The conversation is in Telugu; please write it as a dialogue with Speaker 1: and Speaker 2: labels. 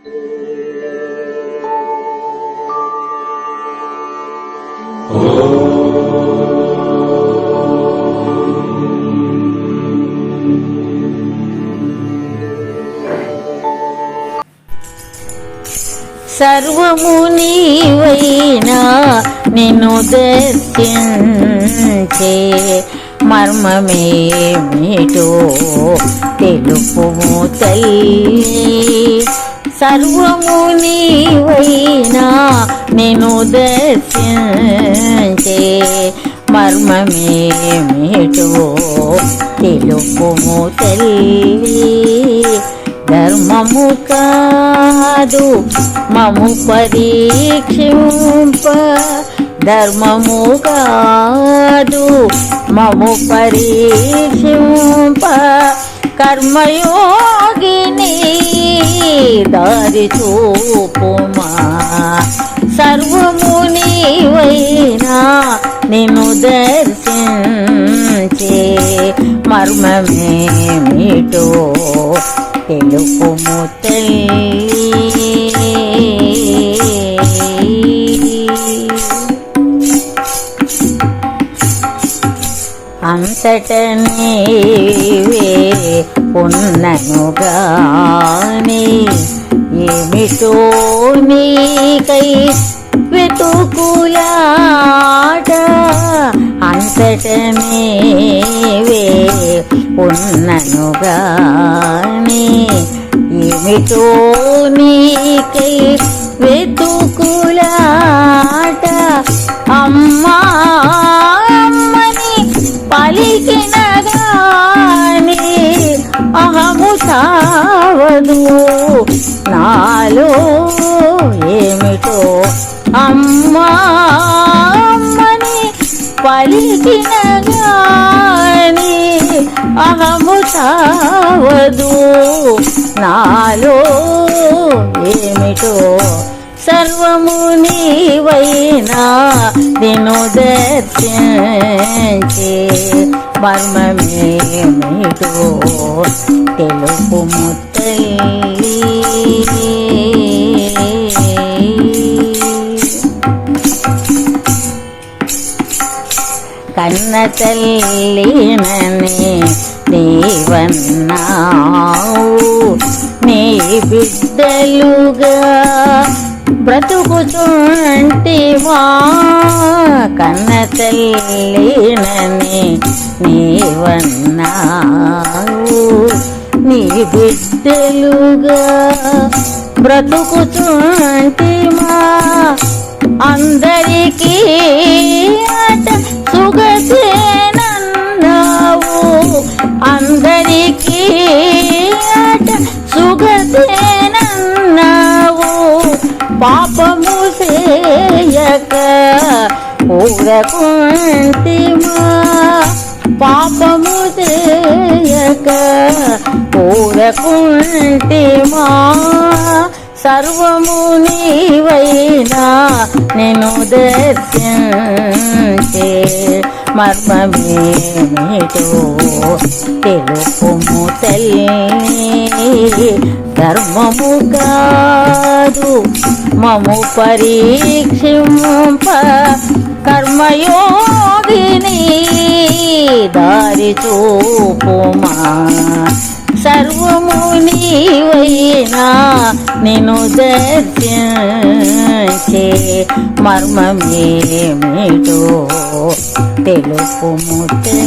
Speaker 1: సర్వము నీవైనా నిన్ను దర్శించే మర్మమేమిటో తెలుపుము తల్లి. సర్వము నీవైనా నేను దర్శించే మర్మమేమిటో తెలుపుము తల్లి. ధర్మము కాదు మము పరీక్షింప. ధర్మము కాదు మము పరీక్షింప. కర్మయోగిని దారి చూపుమా. సర్వము నీవైనా నిన్ను దర్శించే మర్మమేమిటో తెలుపుము అంతట నీవే ఉన్నను గాని ఏమిటో నీకై వెతుకులాట. అంతట నీవే ఉన్నను గాని ఏమిటో నీకై వెతుకులాట. అమ్మా పలికిన గాని అహము సావదు నాలో ఏమిటో సర్వము నీవైనా నిన్ను దర్శించి మర్మమేమిటో తెలుపు కన్న తల్లినని నీవన్నావు నీ బిడ్డలుగా బ్రతుకుతుంటివా కన్న తల్లినని నీవన్నావు నీ బిడ్డలుగా బ్రతుకుతుంటిమా అందరికీ పాపము చేయక పూరకుంటిమా పాపము చేయక పూరకుంటిమా సర్వము నీవైనా నేను దర్శించే మర్మమేమిటో తెలుపుము తల్లి. ధర్మము కాదు మము పరీక్షింప కర్మయోగిని దారి చూపుమా. సర్వము నీవైనా నేను దర్శించే మర్మమేమిటో తెలుపు ముతే